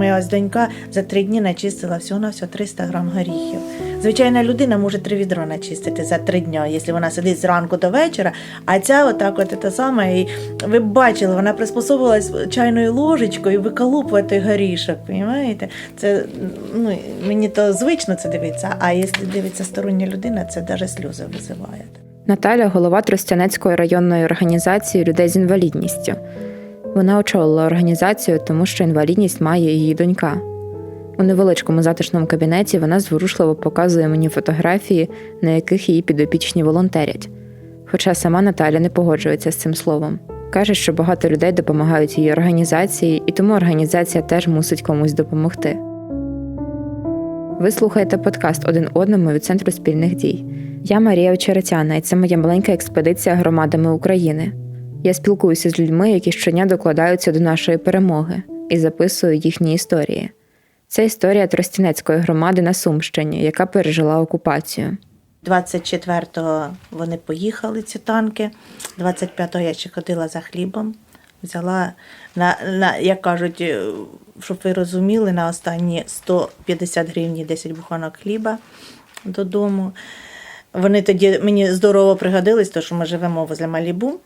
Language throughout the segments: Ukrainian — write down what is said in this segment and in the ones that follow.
Моя ось донька за три дні начистила всього на всього 300 грам горіхів. Звичайна людина може три відро начистити за три дні, якщо вона сидить зранку до вечора. А ця отак, от те саме, і ви бачили, вона приспособилась чайною ложечкою виколупувати горішок. Розумієте? Це ну мені то звично це дивитися. А якщо дивиться стороння людина, це навіть сльози визиває. Наталя голова Тростянецької районної організації людей з інвалідністю. Вона очолила організацію, тому що інвалідність має її донька. У невеличкому затишному кабінеті вона зворушливо показує мені фотографії, на яких її підопічні волонтерять. Хоча сама Наталя не погоджується з цим словом. Каже, що багато людей допомагають її організації, і тому організація теж мусить комусь допомогти. Ви слухаєте подкаст один одному від Центру спільних дій. Я Марія Очеретяна, і це моя маленька експедиція громадами України. Я спілкуюся з людьми, які щодня докладаються до нашої перемоги, і записую їхні історії. Це історія Тростянецької громади на Сумщині, яка пережила окупацію. 24-го вони поїхали, ці танки. 25-го я ще ходила за хлібом. Взяла, на, на, як кажуть, е, щоб ви розуміли, на останні 150 гривень 10 буханок хліба додому. Вони тоді мені здорово пригодились, тому що ми живемо возле Малібу,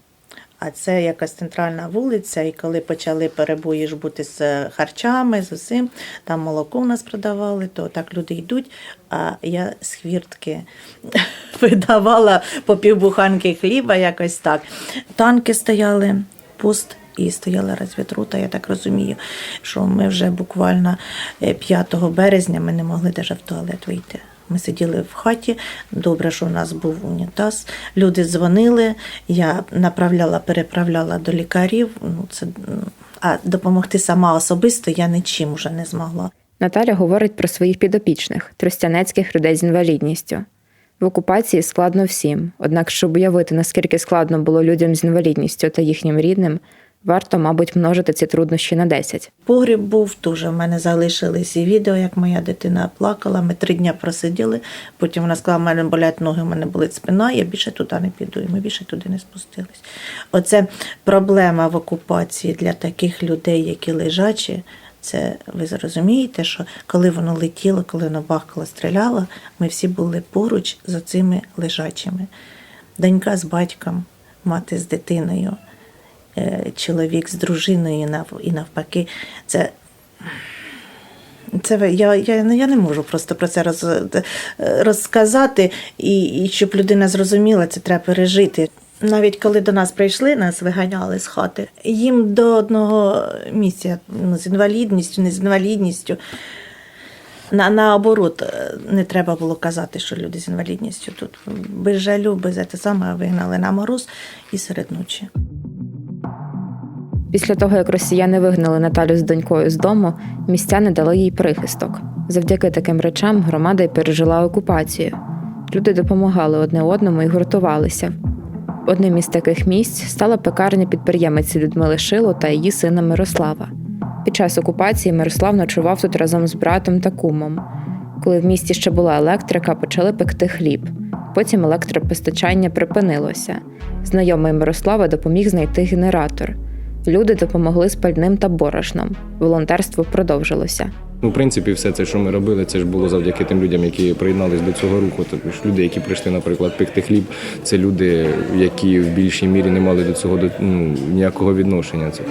а це якась центральна вулиця. І коли почали перебої ж бути з харчами, з усім, там молоко в нас продавали, то так люди йдуть. А я з хвіртки видавала по півбуханки хліба, якось так. Танки стояли, пуст. І стояла розвідрута, я так розумію, що ми вже буквально е, 5 березня ми не могли навіть в туалет вийти. Ми сиділи в хаті. Добре, що в нас був унітаз. Люди дзвонили, я направляла, переправляла до лікарів. Ну, це, а допомогти сама особисто я нічим уже не змогла. Наталя говорить про своїх підопічних тростянецьких людей з інвалідністю. В окупації складно всім, однак, щоб уявити, наскільки складно було людям з інвалідністю та їхнім рідним, варто, мабуть, множити ці труднощі на 10. Погріб був дуже. В мене залишились і відео, як моя дитина плакала. Ми три дні просиділи. Потім вона сказала, в мене болять ноги, в мене болить спина, я більше туди не піду. І ми більше туди не спустились. Оце проблема в окупації для таких людей, які лежачі. Це ви зрозумієте, що коли воно летіло, коли воно бахкало, стріляло, ми всі були поруч за цими лежачими. Донька з батьком, мати з дитиною чоловік з дружиною і навпаки. Це, це я, я, я не можу просто про це роз, розказати, і, і щоб людина зрозуміла, це треба пережити. Навіть коли до нас прийшли, нас виганяли з хати, їм до одного місця ну, з інвалідністю, не з інвалідністю. На, наоборот, е, не треба було казати, що люди з інвалідністю тут без жалю, без те саме вигнали на мороз і серед ночі. Після того, як росіяни вигнали Наталю з донькою з дому, містяни дали їй прихисток. Завдяки таким речам громада й пережила окупацію. Люди допомагали одне одному і гуртувалися. Одним із таких місць стала пекарня підприємиці Людмили Шило та її сина Мирослава. Під час окупації Мирослав ночував тут разом з братом та кумом. Коли в місті ще була електрика, почали пекти хліб. Потім електропостачання припинилося. Знайомий Мирослава допоміг знайти генератор. Люди допомогли з пальним та борошном. Волонтерство продовжилося. Ну, в принципі, все це, що ми робили, це ж було завдяки тим людям, які приєднались до цього руху. Тобто ж люди, які прийшли, наприклад, пекти хліб, це люди, які в більшій мірі не мали до цього до- ну, ніякого відношення. Це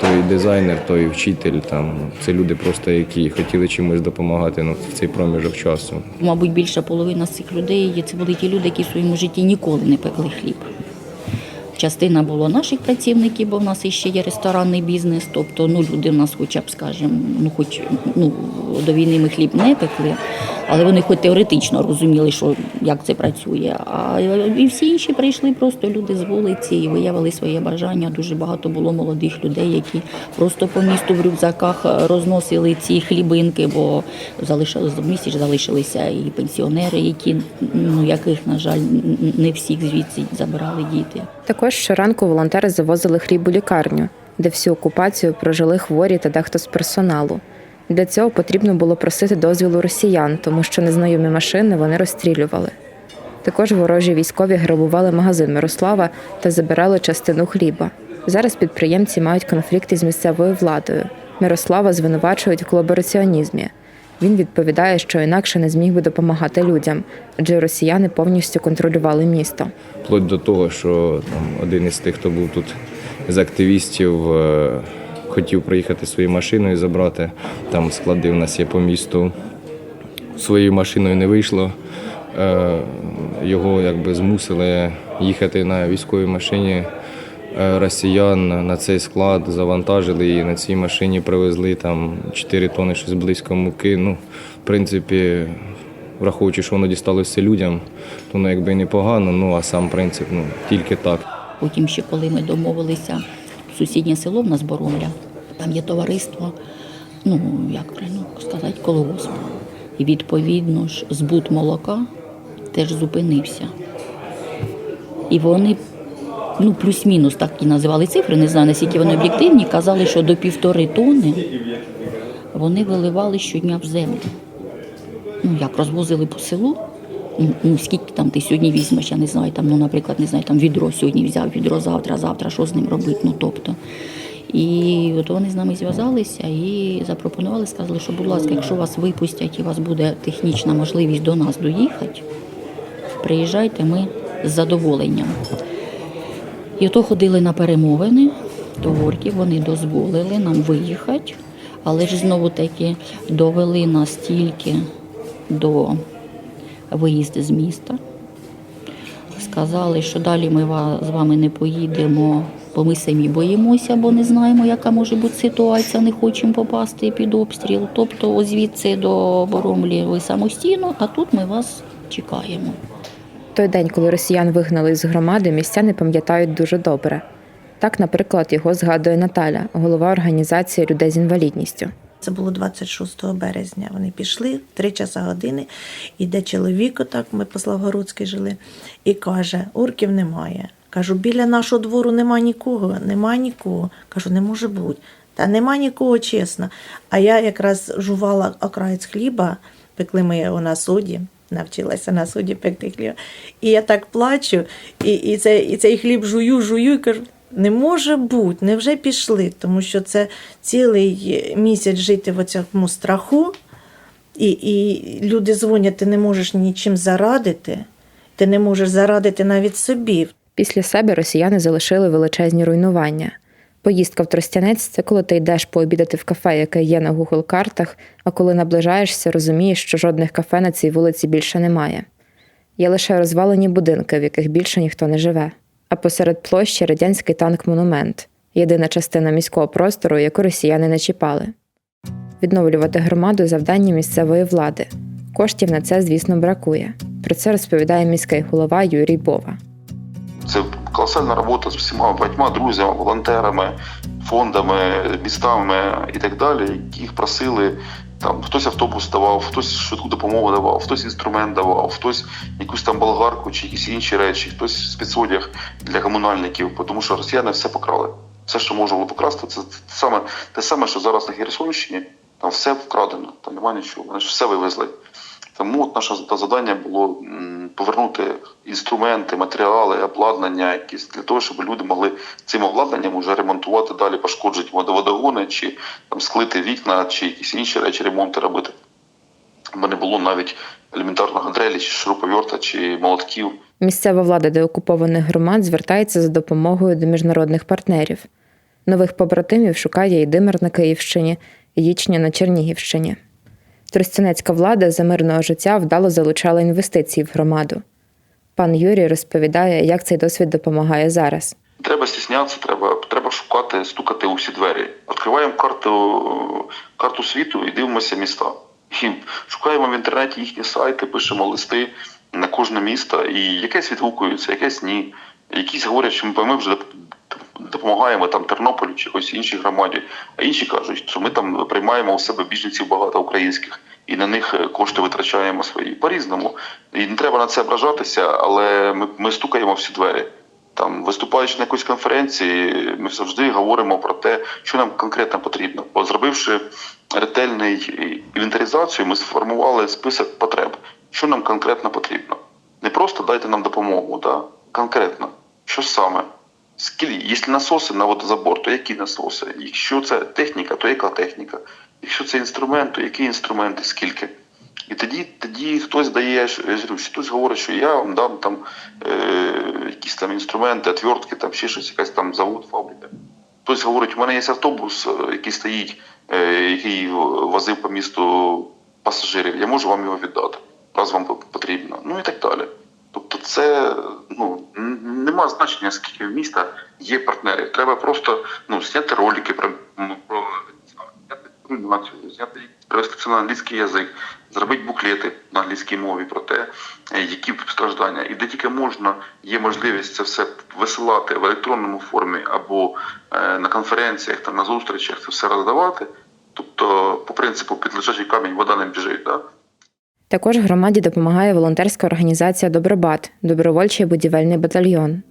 той дизайнер, той вчитель, там це люди, просто які хотіли чимось допомагати ну, в цей проміжок часу. Мабуть, більша половина з цих людей це були ті люди, які в своєму житті ніколи не пекли хліб. Частина було наших працівників, бо в нас іще є ресторанний бізнес. Тобто, ну люди в нас, хоча б скажімо, ну хоч ну до війни ми хліб не пекли, але вони хоч теоретично розуміли, що як це працює. А і всі інші прийшли просто люди з вулиці і виявили своє бажання. Дуже багато було молодих людей, які просто по місту в рюкзаках розносили ці хлібинки, бо місті ж залишилися і пенсіонери, які ну яких, на жаль, не всіх звідси забирали діти. Також щоранку волонтери завозили хліб у лікарню, де всю окупацію прожили хворі та дехто з персоналу. Для цього потрібно було просити дозвілу росіян, тому що незнайомі машини вони розстрілювали. Також ворожі військові грабували магазин Мирослава та забирали частину хліба. Зараз підприємці мають конфлікти з місцевою владою. Мирослава звинувачують в колабораціонізмі. Він відповідає, що інакше не зміг би допомагати людям, адже росіяни повністю контролювали місто. Вплоть до того, що там один із тих, хто був тут з активістів, е, хотів приїхати своєю машиною забрати. Там склади в нас є по місту. Своєю машиною не вийшло. Е, Його якби змусили їхати на військовій машині росіян на цей склад, завантажили і на цій машині привезли там 4 тони щось близько муки. Ну, в принципі, враховуючи, що воно дісталося людям, то ну, якби непогано, ну а сам принцип ну, тільки так. Потім ще коли ми домовилися сусіднє село в нас Боромля, там є товариство, ну як правильно сказати, колгосп. І відповідно ж збут молока теж зупинився. І вони, ну плюс-мінус так і називали цифри, не знаю, наскільки вони об'єктивні, казали, що до півтори тони вони виливали щодня в землю. Ну як розвозили по селу. Ну, Ну, скільки там ти сьогодні візьмеш, я не знаю, там, ну, наприклад, не знаю, там відро сьогодні взяв, відро завтра, завтра, що з ним робити, ну тобто. І от вони з нами зв'язалися і запропонували, сказали, що, будь ласка, якщо вас випустять і у вас буде технічна можливість до нас доїхати, приїжджайте ми з задоволенням. І ото ходили на перемовини до орків, вони дозволили нам виїхати, але ж знову таки довели нас тільки до виїзду з міста. Сказали, що далі ми з вами не поїдемо, бо ми самі боїмося, бо не знаємо, яка може бути ситуація, не хочемо попасти під обстріл. Тобто звідси до Боромлі ви самостійно, а тут ми вас чекаємо. Той день, коли росіян вигнали з громади, містяни пам'ятають дуже добре. Так, наприклад, його згадує Наталя, голова організації людей з інвалідністю. Це було 26 березня. Вони пішли 3 часа години. Іде чоловік, отак ми по Славгородській жили, і каже: орків немає. Кажу, біля нашого двору нема нікого, нема нікого. Кажу, не може бути. Та нема нікого, чесно. А я якраз жувала окраєць хліба, пекли ми його на суді. Навчилася на суді пекти хліб. І я так плачу, і, і, цей, і цей хліб жую, жую і кажу: не може бути, невже пішли? Тому що це цілий місяць жити в цьому страху, і, і люди дзвонять, ти не можеш нічим зарадити, ти не можеш зарадити навіть собі. Після себе росіяни залишили величезні руйнування. Поїздка в Тростянець це коли ти йдеш пообідати в кафе, яке є на Google картах, а коли наближаєшся, розумієш, що жодних кафе на цій вулиці більше немає. Є лише розвалені будинки, в яких більше ніхто не живе. А посеред площі радянський танк-монумент єдина частина міського простору, яку росіяни не чіпали. Відновлювати громаду завдання місцевої влади. Коштів на це, звісно, бракує. Про це розповідає міський голова Юрій Бова. Це колосальна робота з всіма багатьма друзями, волонтерами, фондами, містами і так далі, їх просили. Там хтось автобус давав, хтось швидку допомогу давав, хтось інструмент давав, хтось якусь там болгарку чи якісь інші речі, хтось спецодяг для комунальників, тому що росіяни все покрали. Все, що можна було покрасти, це те саме, те саме, що зараз на Херсонщині, там все вкрадено, там немає нічого, вони ж все вивезли. Тому от наше завдання було повернути інструменти, матеріали, обладнання якісь для того, щоб люди могли цим обладнанням вже ремонтувати далі пошкоджені водоводогони, чи там склити вікна, чи якісь інші речі, ремонти робити. Бо не було навіть елементарного дрелі, чи шуруповерта, чи молотків. Місцева влада деокупованих громад звертається за допомогою до міжнародних партнерів. Нових побратимів шукає і Димир на Київщині, і Ічня на Чернігівщині. Тростянецька влада за мирного життя вдало залучала інвестиції в громаду. Пан Юрій розповідає, як цей досвід допомагає зараз. Треба стіснятися, треба, треба шукати, стукати у всі двері. Відкриваємо карту, карту світу і дивимося міста. Шукаємо в інтернеті їхні сайти, пишемо листи на кожне місто, і якесь відгукується, якесь ні. Якісь говорять, що ми вже допомагаємо там Тернополю чи якоїсь іншій громаді, а інші кажуть, що ми там приймаємо у себе біженців багато українських і на них е, кошти витрачаємо свої по-різному. І не треба на це ображатися, але ми, ми стукаємо всі двері. Там, виступаючи на якоїсь конференції, ми завжди говоримо про те, що нам конкретно потрібно. Бо зробивши ретельний інвентаризацію, ми сформували список потреб, що нам конкретно потрібно. Не просто дайте нам допомогу, да? конкретно, що саме, Якщо насоси на водозабор, то які насоси? Якщо це техніка, то яка техніка? Якщо це інструмент, то які інструменти, скільки? І тоді, тоді хтось дає, я хтось говорить, що я вам дам там е, якісь там інструменти, отвертки, там ще щось, якась там завод, фабрика. Хтось говорить, у мене є автобус, е, який стоїть, е, який возив по місту пасажирів, я можу вам його віддати, раз вам потрібно. Ну і так далі. Тобто це ну, нема значення, скільки в міста є партнерів. Треба просто ну, зняти ролики про, ну, зняти привести це на англійський язик, зробити буклети на англійській мові про те, е, які страждання. І де тільки можна, є можливість це все висилати в електронному формі або е, на конференціях, там, на зустрічах це все роздавати. Тобто, по принципу, під лежачий камінь вода не біжить. Да? Також громаді допомагає волонтерська організація Добробат добровольчий будівельний батальйон.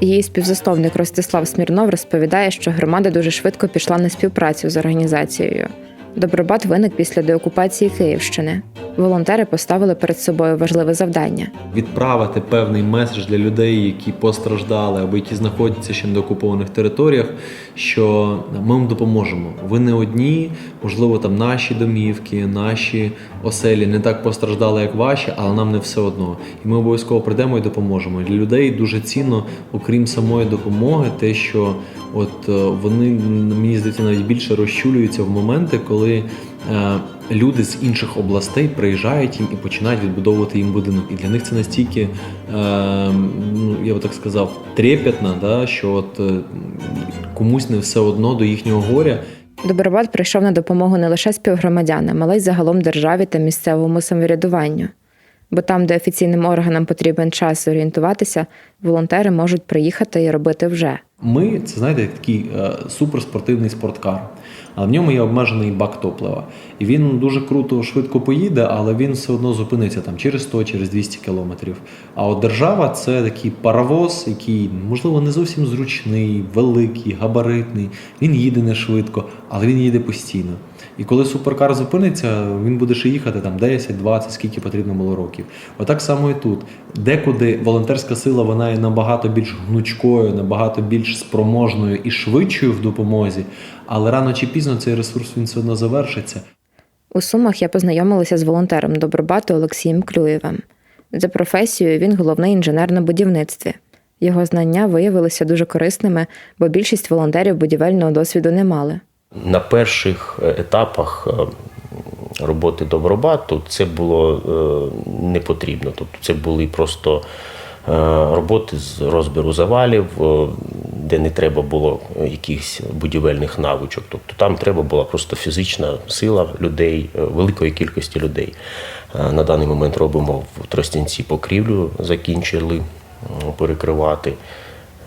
Її співзасновник Ростислав Смірнов розповідає, що громада дуже швидко пішла на співпрацю з організацією. Добробат виник після деокупації Київщини. Волонтери поставили перед собою важливе завдання відправити певний меседж для людей, які постраждали або які знаходяться ще на деокупованих територіях, що ми вам допоможемо. Ви не одні, можливо, там наші домівки, наші оселі не так постраждали, як ваші, але нам не все одно. І ми обов'язково прийдемо і допоможемо. Для людей дуже цінно, окрім самої допомоги, те, що от е, вони мені здається навіть більше розчулюються в моменти, коли. Е, Люди з інших областей приїжджають їм і починають відбудовувати їм будинок. І для них це настільки, е, ну я би так сказав, трепетно, да, що от е, комусь не все одно до їхнього горя. Добробат прийшов на допомогу не лише співгромадянам, але й загалом державі та місцевому самоврядуванню. Бо там, де офіційним органам потрібен час орієнтуватися, волонтери можуть приїхати і робити вже. Ми це знаєте такий е, суперспортивний спорткар, але в ньому є обмежений бак топлива. І він дуже круто швидко поїде, але він все одно зупиниться там через 100, через 200 кілометрів. А от держава це такий паровоз, який можливо не зовсім зручний, великий, габаритний. Він їде не швидко, але він їде постійно. І коли суперкар зупиниться, він буде ще їхати там 10, 20, скільки потрібно було років. Отак само і тут. Декуди волонтерська сила вона є набагато більш гнучкою, набагато більш спроможною і швидшою в допомозі, але рано чи пізно цей ресурс він все одно завершиться. У Сумах я познайомилася з волонтером Добробату Олексієм Клюєвим. За професією він головний інженер на будівництві. Його знання виявилися дуже корисними, бо більшість волонтерів будівельного досвіду не мали. На перших е, етапах е, роботи Добробату це було е, не потрібно. Тобто це були просто роботи з розбіру завалів, де не треба було якихось будівельних навичок. Тобто там треба була просто фізична сила людей, е, великої кількості людей. Е, На даний момент робимо в Тростянці покрівлю, закінчили перекривати.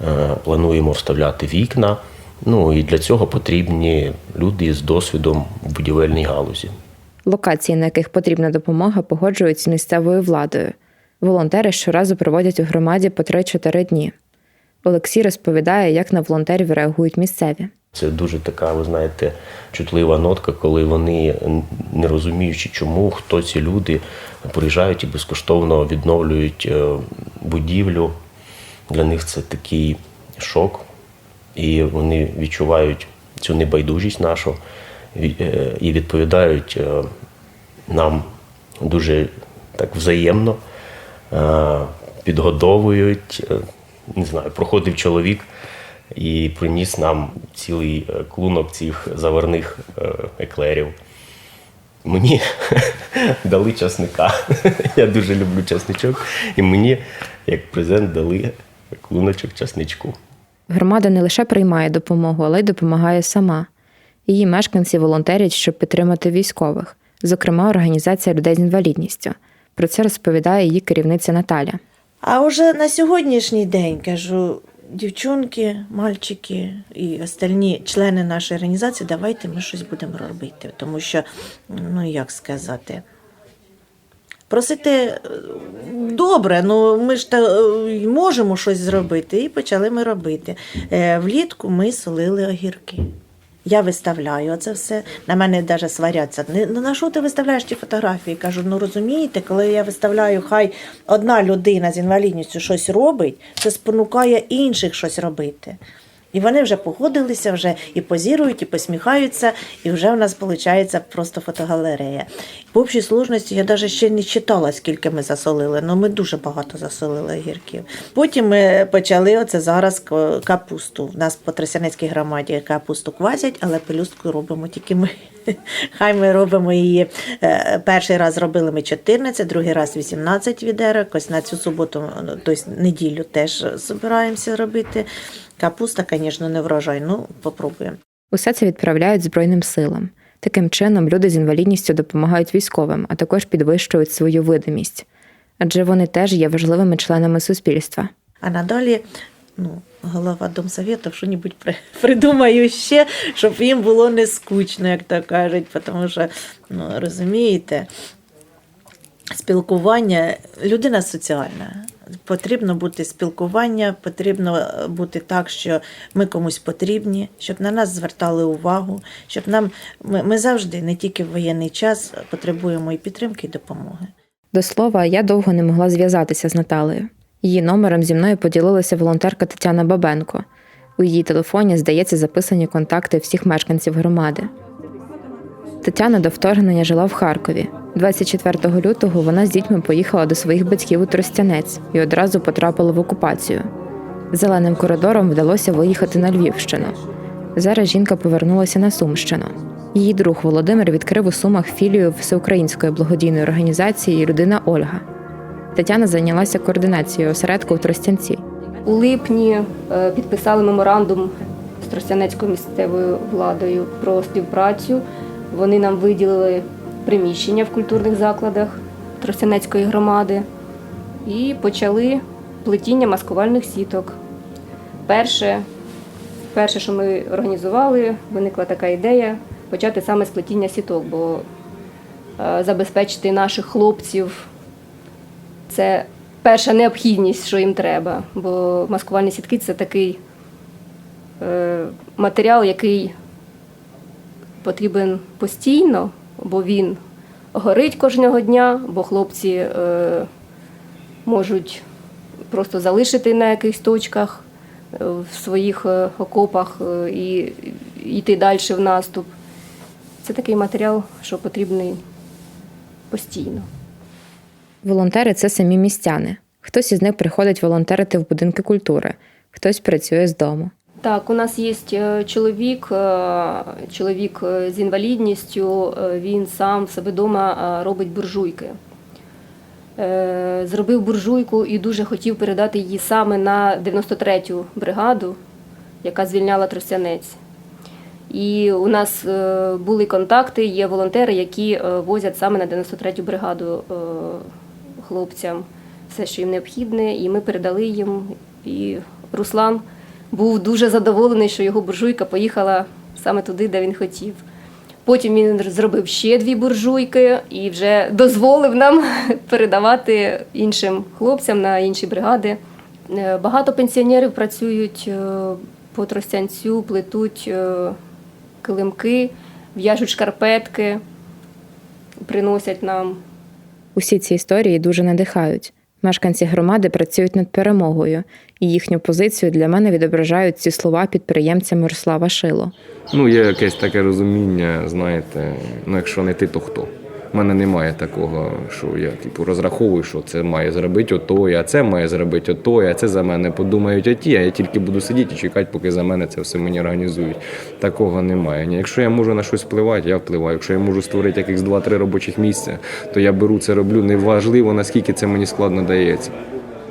Е, Плануємо вставляти вікна. Ну і для цього потрібні люди з досвідом в будівельній галузі. Локації, на яких потрібна допомога, погоджують з місцевою владою. Волонтери щоразу проводять у громаді по 3-4 дні. Олексій розповідає, як на волонтерів реагують місцеві. Це дуже така, ви знаєте, чутлива нотка, коли вони, не розуміючи, чому, хто ці люди, приїжджають і безкоштовно відновлюють е, будівлю. Для них це такий шок, і вони відчувають цю небайдужість нашу ві- е, і відповідають е, нам дуже так взаємно, підгодовують. Не знаю, проходив чоловік і приніс нам цілий е, клунок цих заварних е, еклерів. Мені дали часника. Я дуже люблю часничок. І мені, як презент, дали клуночок часничку. Громада не лише приймає допомогу, але й допомагає сама. Її мешканці волонтерять, щоб підтримати військових, зокрема, організація людей з інвалідністю. Про це розповідає її керівниця Наталя. А вже на сьогоднішній день кажу, дівчонки, мальчики і остальні члени нашої організації, давайте ми щось будемо робити. Тому що, ну як сказати, просити е, добре, ну ми ж та, е, можемо щось зробити. І почали ми робити. Е, Влітку ми солили огірки. Я виставляю це все. На мене навіть сваряться. Ну на що ти виставляєш ті фотографії? Кажу, ну розумієте, коли я виставляю, хай одна людина з інвалідністю щось робить, це спонукає інших щось робити. І вони вже погодилися, вже і позірують, і посміхаються, і вже в нас виходить просто фотогалерея. В общій сложності я навіть ще не читала, скільки ми засолили, але ми дуже багато засолили огірків. Потім ми почали оце зараз капусту. У нас по Тросянецькій громаді капусту квасять, але пелюстку робимо тільки ми. Хай ми робимо її. е, Перший раз робили ми 14, другий раз 18 відерок. Ось на цю суботу, тобто неділю теж збираємося робити. Капуста, звісно, не врожай. Ну, попробуємо. Усе це відправляють Збройним силам. Таким чином, люди з інвалідністю допомагають військовим, а також підвищують свою видимість. Адже вони теж є важливими членами суспільства. А надалі, ну, голова домсовєту що-небудь при- придумаю ще, щоб їм було не скучно, як то кажуть. Тому що, ну, розумієте, спілкування, людина соціальна. Потрібно бути спілкування, потрібно бути так, що ми комусь потрібні, щоб на нас звертали увагу, щоб нам ми, ми завжди, не тільки в воєнний час, потребуємо і підтримки, і допомоги. До слова, я довго не могла зв'язатися з Наталею. Її номером зі мною поділилася волонтерка Тетяна Бабенко. У її телефоні, здається, записані контакти всіх мешканців громади. Тетяна до вторгнення жила в Харкові. 24 лютого вона з дітьми поїхала до своїх батьків у Тростянець і одразу потрапила в окупацію. Зеленим коридором вдалося виїхати на Львівщину. Зараз жінка повернулася на Сумщину. Її друг Володимир відкрив у Сумах філію всеукраїнської благодійної організації Людина Ольга. Тетяна зайнялася координацією осередку у Тростянці. У липні е, підписали меморандум з Тростянецькою місцевою владою про співпрацю. Вони нам виділили приміщення в культурних закладах Тростянецької громади і почали плетіння маскувальних сіток. Перше, перше, що ми організували, виникла така ідея почати саме з плетіння сіток, бо е, забезпечити наших хлопців це перша необхідність, що їм треба. Бо маскувальні сітки це такий е, матеріал, який потрібен постійно, бо він горить кожного дня, бо хлопці е, можуть просто залишити на якихось точках е, в своїх е, окопах е, і йти далі в наступ. Це такий матеріал, що потрібний постійно. Волонтери це самі містяни. Хтось із них приходить волонтерити в будинки культури, хтось працює з дому. Так, у нас є е, чоловік, е, чоловік е, з інвалідністю, він сам себе вдома робить буржуйки. Зробив буржуйку і дуже хотів передати її саме на 93-ю бригаду, яка звільняла Тростянець. І у нас були контакти, є волонтери, які возять саме на 93-ю бригаду хлопцям все, що їм необхідне, і ми передали їм. І Руслан був дуже задоволений, що його буржуйка поїхала саме туди, де він хотів. Потім він зробив ще дві буржуйки і вже дозволив нам передавати іншим хлопцям на інші бригади. Е, Багато пенсіонерів працюють е, по тростянцю, плетуть е, килимки, в'яжуть шкарпетки, приносять нам. Усі ці історії дуже надихають. Мешканці громади працюють над перемогою, і їхню позицію для мене відображають ці слова підприємця Мирослава Шило. Ну, є якесь таке розуміння, знаєте, ну якщо не ти, то хто? У мене немає такого, що я типу розраховую, що це має зробити отой, а це має зробити отой, а це за мене подумають оті, а я тільки буду сидіти і чекати, поки за мене це все мені організують. Такого немає. Якщо я можу на щось впливати, я впливаю. Якщо я можу створити якихось 2-3 робочих місця, то я беру це роблю. Неважливо, наскільки це мені складно дається.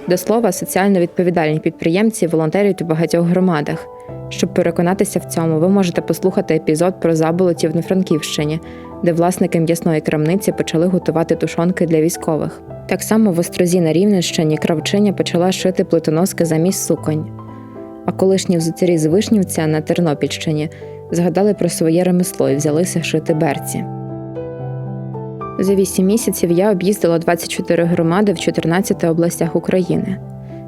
До слова, соціально відповідальні підприємці волонтерять у багатьох громадах. Щоб переконатися в цьому, ви можете послухати епізод про заболотів на Франківщині, де власники м'ясної крамниці почали готувати тушонки для військових. Так само в Острозі на Рівненщині кравчиня почала шити плитоноски замість суконь. А колишні взуттярі з Вишнівця на Тернопільщині згадали про своє ремесло і взялися шити берці. За вісім місяців я об'їздила 24 громади в 14 областях України.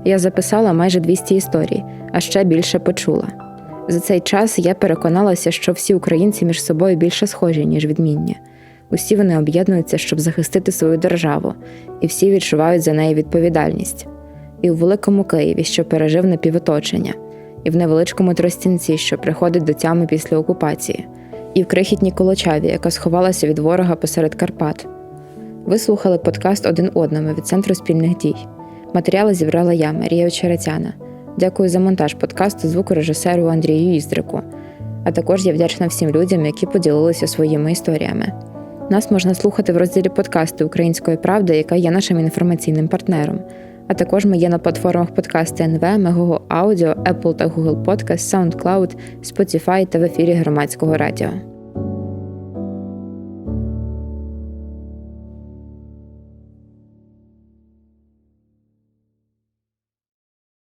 Я записала майже 200 історій, а ще більше почула. За цей час я переконалася, що всі українці між собою більше схожі, ніж відмінні. Усі вони об'єднуються, щоб захистити свою державу, і всі відчувають за неї відповідальність. І у великому Києві, що пережив напівоточення, і в невеличкому тростянці, що приходить до тями після окупації, і в крихітній Колочаві, яка сховалася від ворога посеред Карпат. Ви слухали подкаст один одному від Центру спільних дій. Матеріали зібрала я, Марія Очеретяна. Дякую за монтаж подкасту звукорежисеру Андрію Іздрику. А також я вдячна всім людям, які поділилися своїми історіями. Нас можна слухати в розділі подкасти Української правди, яка є нашим інформаційним партнером. А також ми є на платформах подкасти НВ, Мегого Аудіо, Apple та Google Podcast, SoundCloud, Spotify та в ефірі громадського радіо.